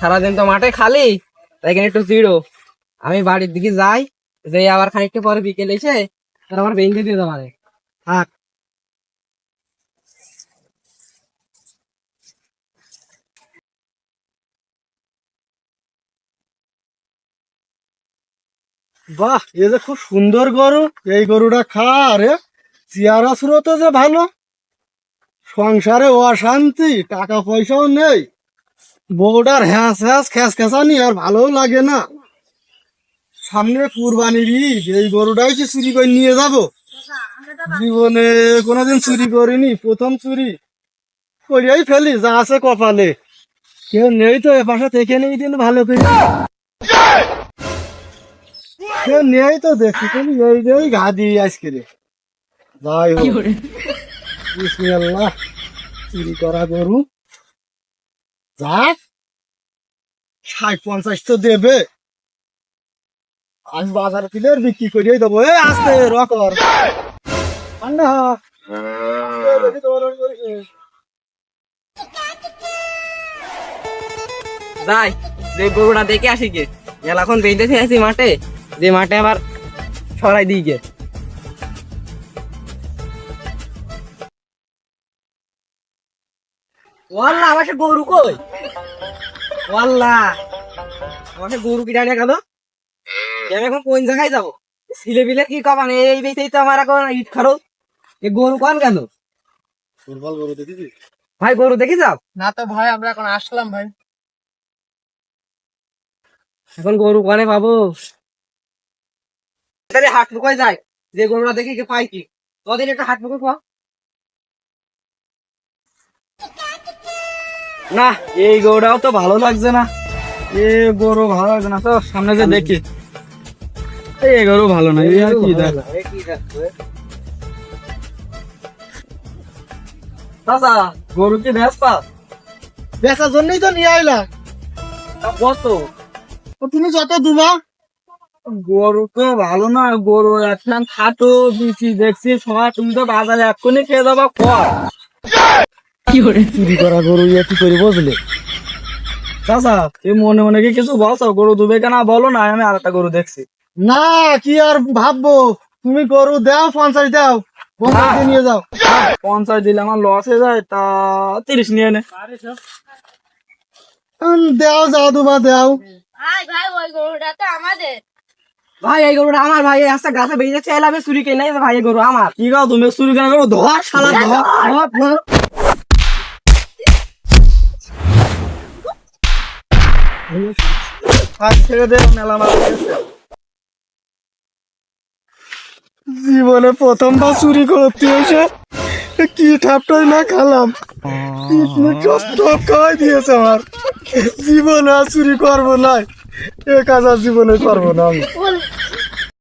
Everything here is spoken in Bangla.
সারাদিন তো মাঠে খালি, তাই এখানে একটু চিড়ো আমি বাড়ির দিকে যাই যে আবার খানিকটা পরে বিকেল এসে আমার বেঞ্চে দিয়ে মানে থাক। বাহ, এ যে খুব সুন্দর গরু, এই গরুটা খা আরে চেয়ারা সুরতে যে ভালো। সংসারে অশান্তি টাকা পয়সাও নেই। বউটার হ্যাঁস হ্যাঁস, খ্যাস খেসানি আর ভালোও লাগে না। সামনে কুরবানির ঈদ, এই গরুটাই কি চুরি করে নিয়ে যাব। জীবনে কোনোদিন চুরি করিনি, প্রথম চুরি। করিয়াই ফেলি, যা আছে কপালে। কেউ নেই তো এপাশে থেকে নেই দিন ভালো করে। কেউ নেই তো দেখি তুমি, এই ঘা দিয়ে আজকে যাই হোক। বিসমিল্লাহ, চুরি করা গরু। যাক, ষাট পঞ্চাশ তো দেবে। আজ বাজারে দিলে বিক্রি করিয়ে দেবো। এ আসতে রকর। যাই, যে গরুটা দেখে আসি গে। এখন বেঁধেছে আছি মাঠে, যে মাঠে আবার সরাই দিই গে। ওয়াল্লা আমার সে গরু কই? ওয়াল্লা আমার সে গরু কিনা গেল? আমি এখন কোন জায়গায় যাব? ছিলে বিলে কি কমান এই বেঁচেই তো আমার এখন ইট খারো এ গরু কোন কেন ফুটবল গরু দেখেছিস? ভাই গরু দেখি যাও। না তো ভাই আমরা এখন আসলাম ভাই। এখন গরু কানে পাবো? তাহলে হাট লুকায় যায়। যে গরুটা দেখি কে পাই কি? কদিন একটা হাট লুকো পাও না এই গরুটাও তো ভালো লাগছে না। এ গরু ভালো লাগছে না তো সামনে যে দেখি। এই গরু ভালো না এই কি দেখ। চাচা গরু কি ভেস পা বেচার জন্যই তো নিয়ে আইলা। কত? তুমি যত দুবা। গরু তো ভালো না গরু এখন খাটো দিছি দেখছি সবাই তুমি তো বাজারে এক্ষুনি খেয়ে যাবা কর। চুরি করা গরু ইয়ে কি করে বুঝলে? চাচা এ মনে মনে কি কিছু বলছো? গরু দুবে কেনা বলো না আমি আর একটা গরু দেখছি। না কি আর ভাববো? তুমি গরু দাও পঞ্চাশ দাও। পঞ্চাশ নিয়ে যাও। পঞ্চাশ দিলে আমার লস হয়ে যায় তা তিরিশ নিয়ে নে। উম, যাও দুবা দাও। ভাই ভাই ওই গরুটা ভাই এই গরুটা আমার ভাই এই গাছে এলামে চুরি ভাই গরু আমার। কি গাও তুমি চুরি কেন করো ধর শালা ধর। জীবনে প্রথমবার চুরি করতে হয়েছে। কি ঠাপটাই না খালাম। খাওয়াই দিয়েছে আমার। জীবনে আর চুরি করব নাই। এ কাজ আর জীবনে করব না আমি।